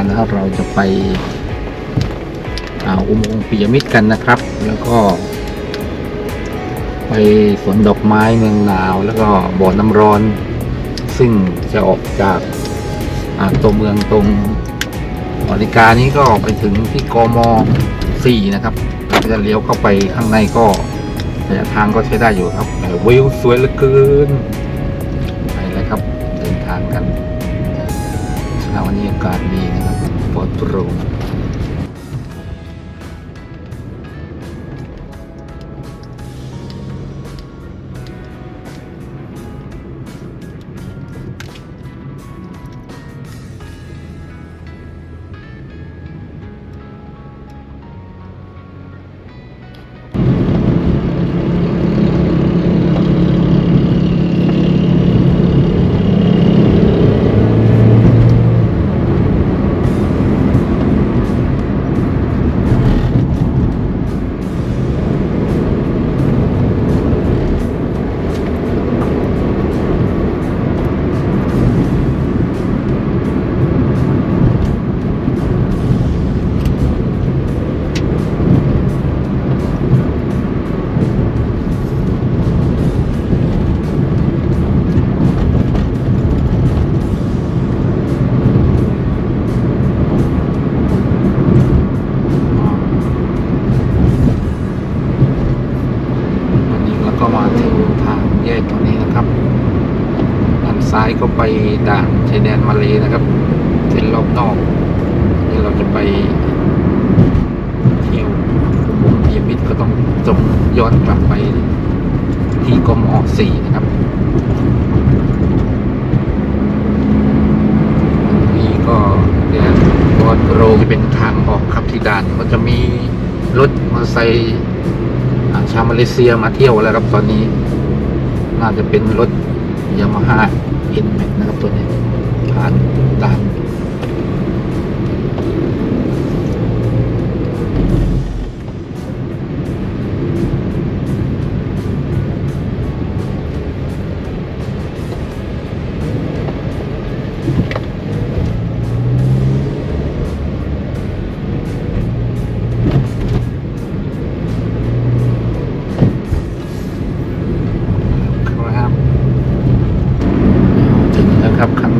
นจาการนะครับเราจะไปอุโมงค์ปิยมิตรกันนะครับ แล้วก็ ไปสวนดอกไม้เมืองหนาว แล้วก็บ่อน้ำร้อน ซึ่งจะออกจากาตัวเมืองตรงอริการนี้ก็ไปถึงที่กม4นะครับเราจะเลี้ยวเข้าไปข้างในก็ระยะทางก็ใช้ได้อยู่ครับวิวสวยเหลือเกินไปเลยครับเดินทางกัน วันนี้อากาศดีนะครับปลอดโปร่ง ก็ไปด่านชายแดนมาเลนะครับเส้นรอบนอกนี่เราจะไปเที่ยวอียมิตรก็ต้องจงย้อนกลับไปที่กมอสี่นะครับนนี้ก็เดี๋ยวบอดโรเป็นทางออกครับที่ด่านก็จะมีรถมอเตอร์ไซค์อ่ชาวมาเลเซียมาเที่ยวแล้วครับตอนนี้ น่าจะเป็นรถ ยามาฮ่าเอ็นแม็กนะครับตัวนี้ผ่านด่าน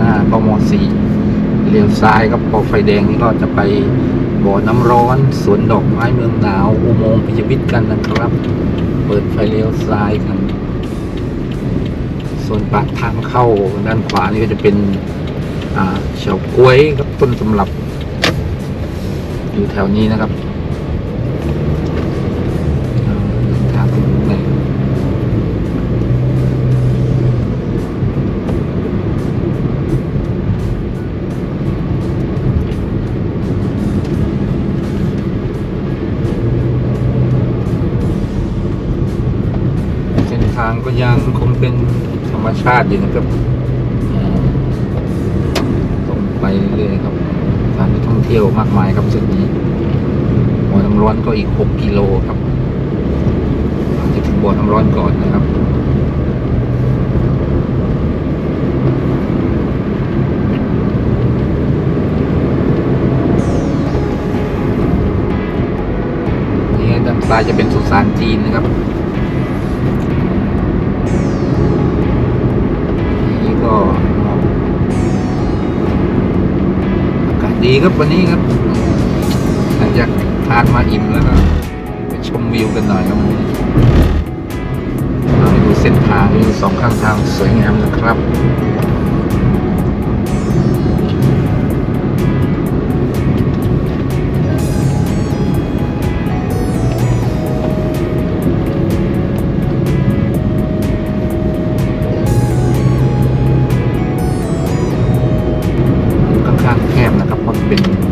น้ากมสี่เลี้ยวซ้ายครับพอไฟแดงนี่ก็จะไปบ่อน้ำร้อนสวนดอกไม้เมืองหนาว อุโมงค์พิยวิทย์กันนะครับ เปิดไฟเลี้ยวซ้ายกัน ส่วนปากทางเข้าด้านขวานี่ก็จะเป็นอ่าเฉาก้วยครับต้นสำหรับ อยู่แถวนี้นะครับางก็ยังคงเป็นธรรมชาติอยู่นะครับตรงไปเรื่อยๆครับสถานที่ท่องเที่ยวมากมายครับเส้นนี้บ่อน้ำร้อนก็อีก 6 กิโลครับจะถึงบ่อน้ำร้อนก่อนนะครับนี่ด้านซ้ายจะเป็นสุสานจีนนะครับ ครับวันนี้ครับหลังจากทานมาอิ่มแล้วก็ไปชมวิวกันหน่อยครับวันนี้มาดูเส้นทางวิวสองข้างทางสวยงามนะครับ น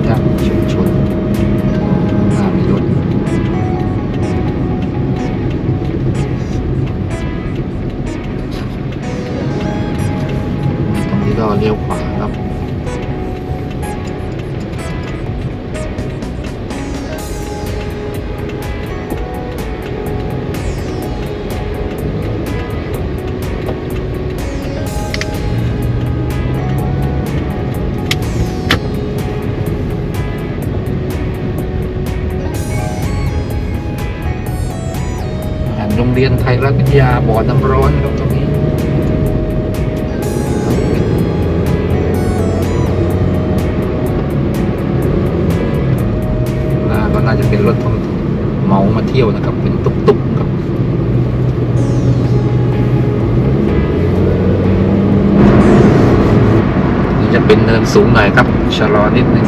โรงเรียนไทยรัฐวิทยาบ่อน้ำร้อนครับตรงนี้น่าก็น่าจะเป็นรถท่องเมามาเที่ยวนะครับ เป็นตุกๆครับนี่จะเป็นเนินสูงหน่อยครับชะลอนิดนึง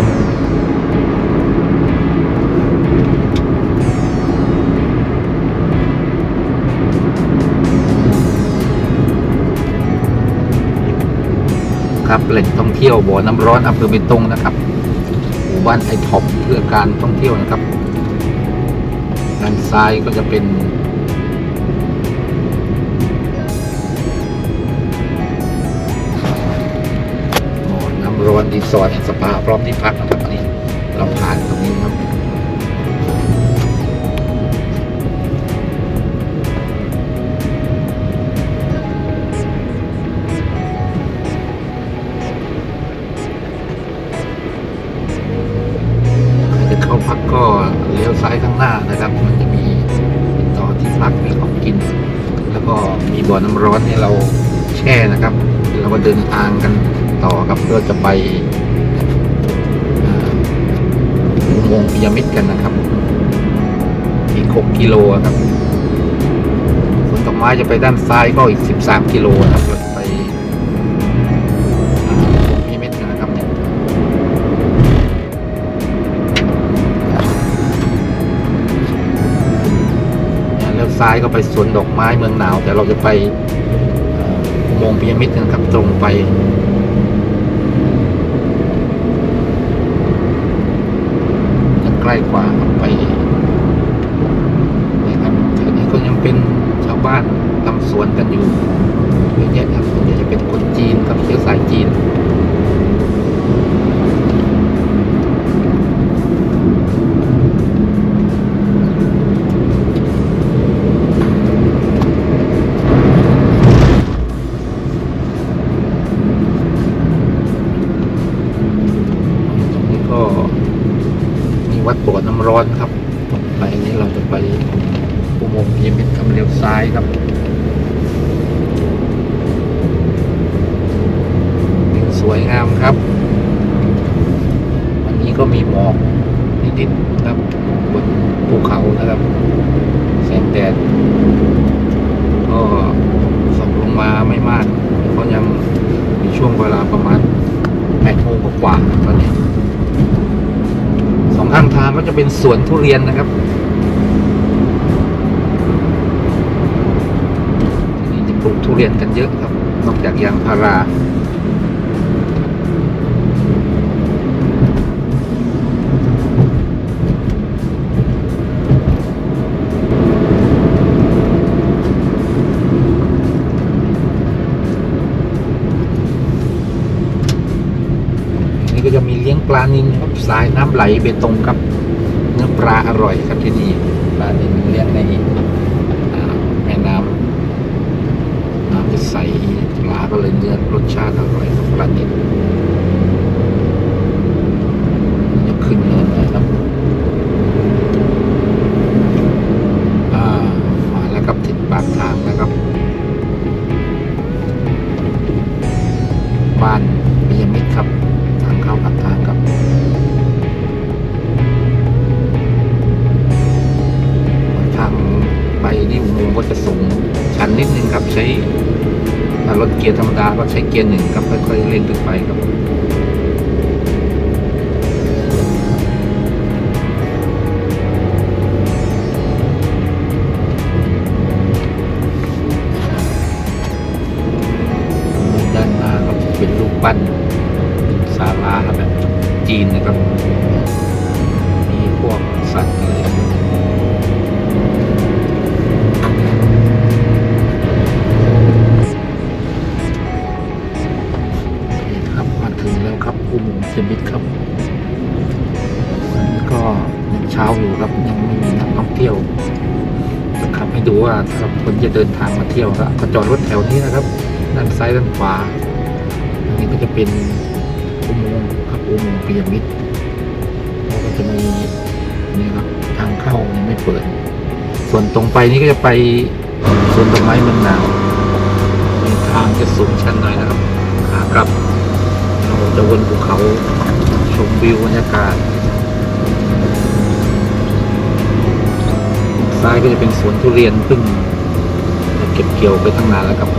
ครับแหล่งท่องเที่ยวบ่อน้ำร้อนอำเภอเบตงนะครับหมู่บ้านไอท็อปเพื่อการท่องเที่ยวนะครับด้านซ้ายก็จะเป็นบ่อน้ำร้อนรีสอร์ทแอนด์สปาพร้อมที่พักนะครับอันนี้เราผ่านาพักก็เลี้ยวซ้ายข้างหน้านะครับ มันจะมีต่อที่พักมีของกิน แล้วก็มีบ่อน้ำร้อนให้เราแช่นะครับเราก็เดินทางกันต่อครับเพื่อจะไปอุโมงค์พีระมิดกันนะครับ อีก 6 กิโลครับสวนดอกไม้จะไปด้านซ้ายก็อีก 13 กิโลนะครับ ซ้ายก็ไปสวนดอกไม้เมืองหนาว แต่เราจะไปเอ่ออุโมงพีระมิดนะครับตรงไปจะใกล้กว่าไปนี่ครับแถวนี้ก็ยังเป็นชาวบ้านทำสวนกันอยู่เยอะแยะครับส่วนใหญ่จะเป็นคนจีนครับเชื้อสายจีน ดบสถ์น้ำร้อนครับตรงไปนี้เราจะไปอุโมงค์พีมิดคำเลี้ยวซ้ายครับสวยงามครับ วันนี้ก็มีหมอกนิดๆครับบนภูเขานะครับแสงแดดก็ส่องลงมาไม่มากเพราะยังมีช่วงเวลาประมาณแปดโมงกว่าตอนนี้ องข้างทางก็จะเป็นสวนทุเรียนนะครับที่นี่จะปลูกทุเรียนกันเยอะครับ นอกจากยางพารานี่ก็จะมีเลี้ยงปลานิลครับ สายน้ำไหลเบตงครับ เนื้อปลาอร่อยครับที่นี่ปลานินเลี้ยงในอ่าแม่น้ำน้ำจะใสปลาก็เลยเนื้อรสชาติอร่อยครับปลานิ ช้เกียร์หนึ่งครับค่อยๆเร่งขึ้นไปครับ ขับให้ดูว่าถ้าคนจะเดินทางมาเที่ยวก็จอดรถแถวนี้นะครับ ด้านซ้ายด้านขวาอันนี้ก็จะเป็นอุโมงค์ครับอุโมงค์พีระมิดแล้วก็จะมีนี่ครับทางเข้ายังไม่เปิด ส่วนตรงไปนี่ก็จะไปส่วนดอกไม้มืองหนาวมีทางจะสูงชันหน่อยนะครับขากลับเราจะวนภูเขาชมวิวบรรยากาศ ซ้ายก็จะเป็นสวนทุเรียนพิ่งเก็บเกี่ยวไปตั้งนานแล้วครับ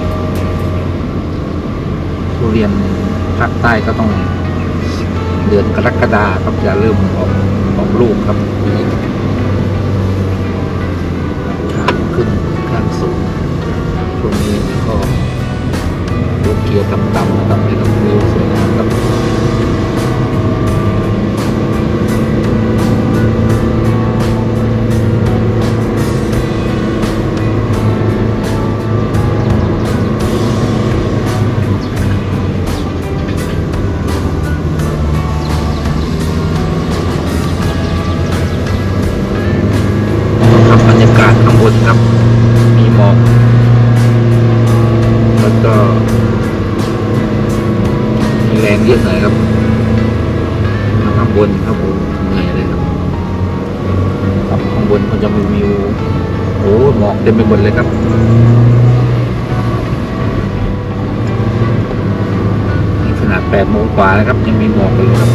ทุเรียนภาคใต้ก็ต้องเดือนกรกฎาครับจะเริ่มออกออกลูกครับทางขึ้นข้างสูงช่วงนี้ก็ยกเกียร์ต่ำๆนะครับให้เราวิวสวยงามครับ ครับ มีหมอก แล้วก็มีแรงเยอะหน่อยครับมาข้างบนครับผมเหนื่อยเลยครับครับข้างบนมันจะมีวิวโอ้หมอกเต็มไปหมดเลยครับนี่ขนาด8โมงกว่านะครับ ยังมีหมอกอยู่เลยครับ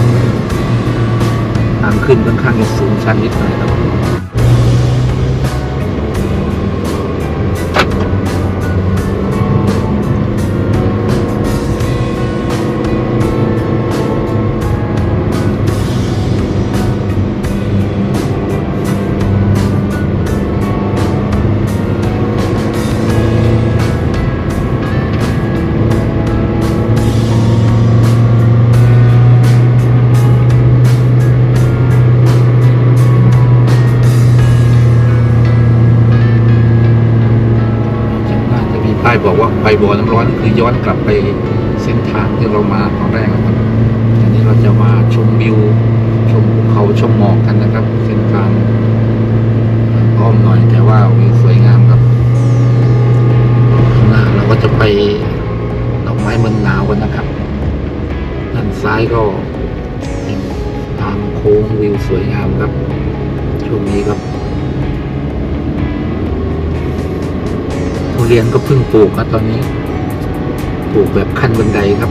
ทางขึ้นค่อนข้างจะสูงชันนิดหน่อยครับ ไปบ่อน้ำร้อนคือย้อนกลับไปเส้นทางที่เรามาตอนแรกครับอันนี้เราจะมาชมวิว ชมภูเขาชมหมอกกันนะครับ เส้นทางอ้อมหน่อยแต่ว่าวิวสวยงามครับข้างหน้าเราก็จะไปดอกไม้เมืองหนาวกันนะครับด้านซ้ายก็เป็นทางโค้งวิวสวยงามครับช่วงนี้ครับ ทุเรียนก็เพิ่งปลูกครับตอนนี้ ปลูกแบบขั้นบันไดครับ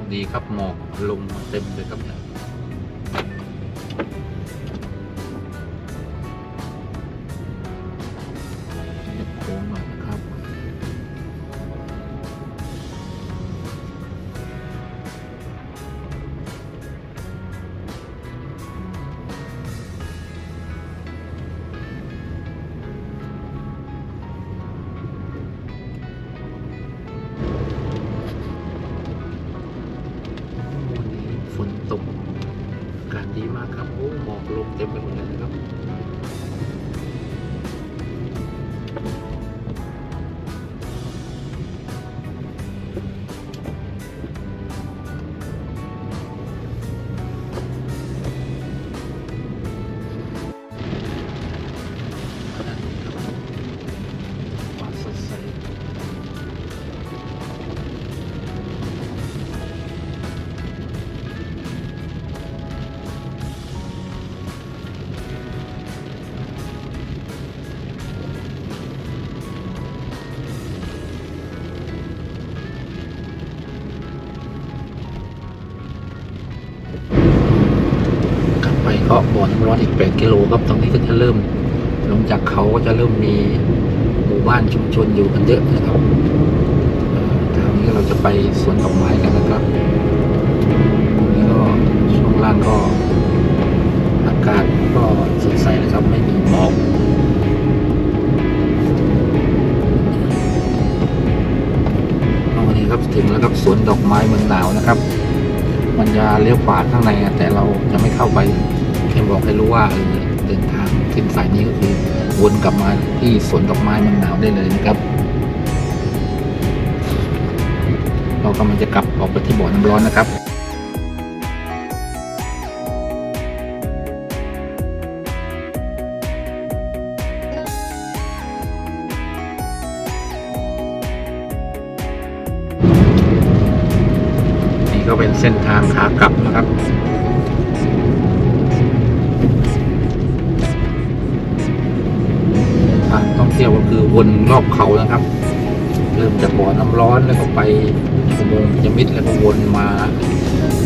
คดีครับหมอกลงเต็มเลยครับเนี่ย อน้ำร้อนอีก 8 กิโลครับตรงนี้ก็จะเริ่มลงจากเขาก็จะเริ่มมีหมู่บ้านชุมชนอยู่กันเยอะนะครับทางนี้เราจะไปสวนดอกไม้กันนะครับตรงนี้ก็ช่วงล่างก็อากาศก็สดใสนะครับไม่มีหมอกเอาวันนี้ครับถึงแล้วครับสวนดอกไม้เมืองหนาวนะครับ มันจะเลี้ยวขวาข้างในแต่เราจะไม่เข้าไป ค่บอกให้รู้ว่าเออเดินทางเส้นสายนี้ก็คือวนกลับมาที่สวนดอกไม้มืองหนาวได้เลยนะครับ เรากำลังจะกลับออกไปที่บ่อน้ำร้อนนะครับนี่ก็เป็นเส้นทางขากลับนะครับ เที่ยวก็คือวนรอบเขานะครับ เริ่มจากบ่อน้ำร้อนแล้วก็ไปอุโมงค์พิยมิตรแล้วก็วนมา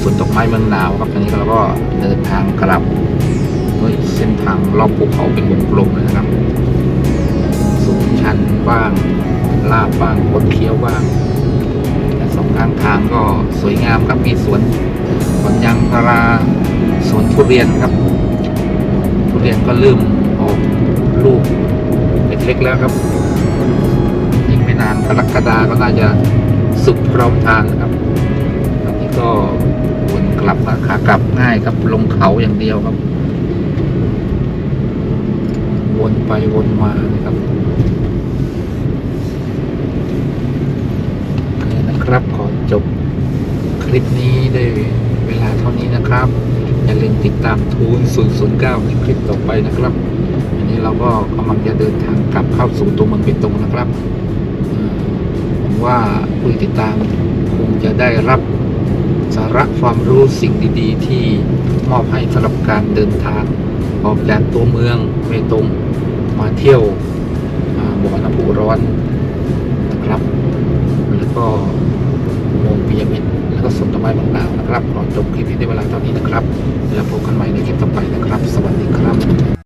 สวนดอกไม้เมืองหนาวครับตอนนี้เราก็เดินทางกลับด้วยเส้นทางรอบภูเขาเป็นวงกลมเลยนะครับ สูงชันบ้างลาบบ้างคดเคี้ยวบ้างแต่สองข้างทางก็สวยงามครับมีสวนสวนยางพาราสวนทุเรียนครับ ทุเรียนก็เริ่มออกลูก เล็กแล้วครับอีกไม่นานกรกฎาก็น่าจะสุกพร้อมทานนะครับตอนนี้ก็วนกลับขากลับง่ายครับลงเขาอย่างเดียวครับ วนไปวนมานะครับนะครับขอจบคลิปนี้ด้วยเวลาเท่านี้นะครับ อย่าลืมติดตามทูน009 ในคลิปต่อไปนะครับ นี้เราก็กำลังจะเดินทางกลับเข้าสู่ตัวเมืองเบตงนะครับผมว่าผู้ติดตามคงจะได้รับสาระความรู้สิ่งดีๆ ที่มอบให้สำหรับการเดินทางออกจากตัวเมืองเบตงมาเที่ยวบ่อน้ำพุร้อนนะครับ แล้วก็วงพียมิตแล้วก็สวนต้นไม้บางนาวนะครับขอจบคลิปนี้ในเวลาตอนนี้นะครับ แล้วพบกันใหม่ในคลิปต่อไปนะครับ สวัสดีครับ